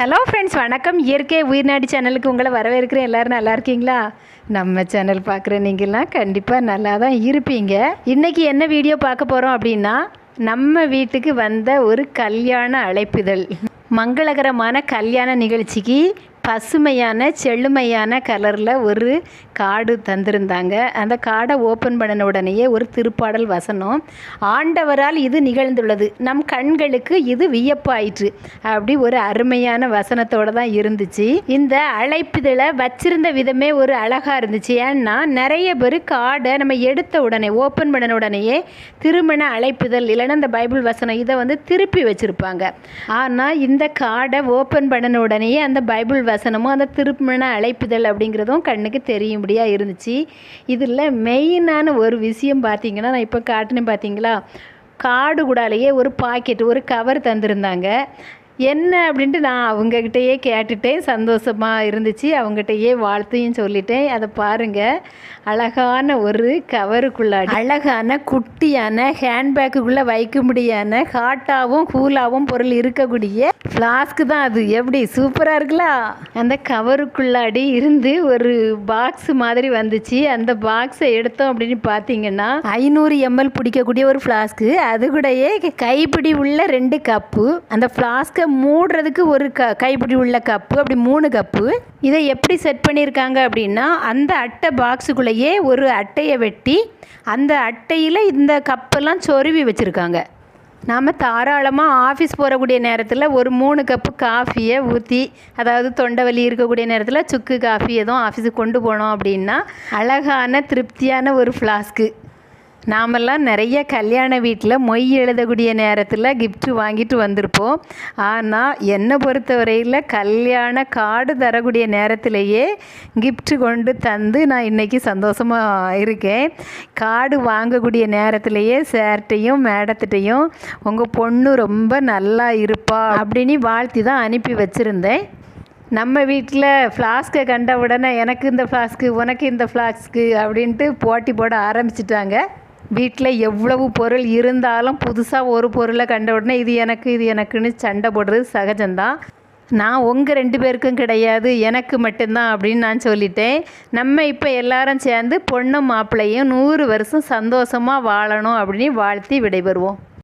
Hello friends வணக்கம். இயற்கை உயிர்நாடி சேனலுக்கு உங்களை வரவேற்கிறேன். எல்லோரும் நல்லா இருக்கீங்களா? நம்ம சேனல் பார்க்குற நீங்கள்லாம் கண்டிப்பாக நல்லா தான் இருப்பீங்க. இன்றைக்கி என்ன வீடியோ பார்க்க போகிறோம் அப்படின்னா நம்ம வீட்டுக்கு வந்த ஒரு கல்யாண அழைப்பிதழ். மங்களகரமான கல்யாண நிகழ்ச்சிக்கு பசுமையான செழுமையான கலரில் ஒரு கார்டு தந்திருந்தாங்க. அந்த கார்டை ஓப்பன் பண்ணின உடனேயே ஒரு திருப்பாடல் வசனம். ஆண்டவரால் இது நிகழ்ந்துள்ளது. நம் கண்களுக்கு இது வியப்பாயிற்று. அப்படி ஒரு அருமையான வசனத்தோடு தான் இருந்துச்சு. இந்த அழைப்பிதழை வச்சிருந்த விதமே ஒரு அழகாக இருந்துச்சு. ஏன்னா நிறைய பேர் கார்டை நம்ம எடுத்த உடனே ஓப்பன் பண்ணின உடனேயே திருமண அழைப்புதல் இல்லைன்னா இந்த பைபிள் வசனம் இதை வந்து திருப்பி வச்சுருப்பாங்க. ஆனால் இந்த கார்டை ஓப்பன் பண்ணின உடனேயே அந்த பைபிள் வசனமும் அந்த திருமண அழைப்புதல் அப்படிங்கிறதும் கண்ணுக்கு தெரியும்படியாக இருந்துச்சு. இதில் மெயினான ஒரு விஷயம் பார்த்தீங்கன்னா நான் இப்போ காட்டினேன் பார்த்தீங்களா? காடு கூடாலேயே ஒரு பாக்கெட் ஒரு கவர் தந்திருந்தாங்க. என்ன அப்படின்ட்டு நான் அவங்கக்கிட்டயே கேட்டுட்டேன். சந்தோஷமாக இருந்துச்சு. அவங்ககிட்டயே வாழ்த்தையும் சொல்லிட்டேன். அதை பாருங்கள் அழகான ஒரு கவருக்குள்ளாடி. அழகான குட்டியான ஹேண்ட்பேக்குக்குள்ளே வைக்க முடியான ஹாட்டாகவும் கூலாகவும் பொருள் இருக்கக்கூடிய ஃப்ளாஸ்க்கு தான் அது. எப்படி? சூப்பராக இருக்குல்ல? அந்த கவருக்குள்ளாடி இருந்து ஒரு பாக்ஸ் மாதிரி வந்துச்சு. அந்த பாக்ஸை எடுத்தோம் அப்படின்னு பார்த்தீங்கன்னா ஐநூறு எம்எல் பிடிக்கக்கூடிய ஒரு ஃப்ளாஸ்க்கு அது கூடயே கைப்பிடி உள்ள ரெண்டு கப்பு அந்த ஃப்ளாஸ்க்கை மூடுறதுக்கு ஒரு க கைப்பிடி உள்ள கப்பு அப்படி மூணு கப்பு இதை எப்படி செட் பண்ணியிருக்காங்க அப்படின்னா அந்த அட்டை பாக்ஸுக்குள்ளேயே ஒரு அட்டையை வெட்டி அந்த அட்டையில் இந்த கப்பெல்லாம் சொருவி வச்சுருக்காங்க. நாம் தாராளமாக ஆஃபீஸ் போகக்கூடிய நேரத்தில் ஒரு மூணு கப்பு காஃபியை ஊற்றி அதாவது தொண்டை வலி இருக்கக்கூடிய நேரத்தில் சுக்கு காஃபி எதுவும் ஆஃபீஸுக்கு கொண்டு போனோம் அப்படின்னா அழகான திருப்தியான ஒரு ஃப்ளாஸ்க்கு நாமெல்லாம் நிறைய கல்யாண வீட்டில் மொய் எழுதக்கூடிய நேரத்தில் கிஃப்ட்டு வாங்கிட்டு வந்திருப்போம். ஆனால் என்னை பொறுத்தவரையில் கல்யாண கார்டு தரக்கூடிய நேரத்திலேயே கிஃப்ட்டு கொண்டு தந்து நான் இன்றைக்கி சந்தோஷமாக இருக்கேன். கார்டு வாங்கக்கூடிய நேரத்திலேயே சேர்ட்டையும் மேடத்திட்டையும் உங்கள் பொண்ணு ரொம்ப நல்லா இருப்பா அப்படின்னு வாழ்த்தி தான் அனுப்பி வச்சுருந்தேன். நம்ம வீட்டில் ஃப்ளாஸ்க்கை கண்ட உடனே எனக்கு இந்த ஃப்ளாஸ்க்கு உனக்கு இந்த ஃப்ளாஸ்க்கு அப்படின்ட்டு போட்டி போட ஆரம்பிச்சிட்டாங்க. வீட்டில் எவ்வளவு பொருள் இருந்தாலும் புதுசாக ஒரு பொருளை கண்ட உடனே இது எனக்கு இது எனக்குன்னு சண்டை போடுறது சகஜம்தான். நான் உங்கள் ரெண்டு பேருக்கும் கிடையாது எனக்கு மட்டும்தான் அப்படின்னு நான் சொல்லிட்டேன். நம்ம இப்போ எல்லாரும் சேர்ந்து பொண்ணும் மாப்பிள்ளையும் நூறு வருஷம் சந்தோஷமாக வாழணும் அப்படின்னு வாழ்த்தி விடைபெறுவோம்.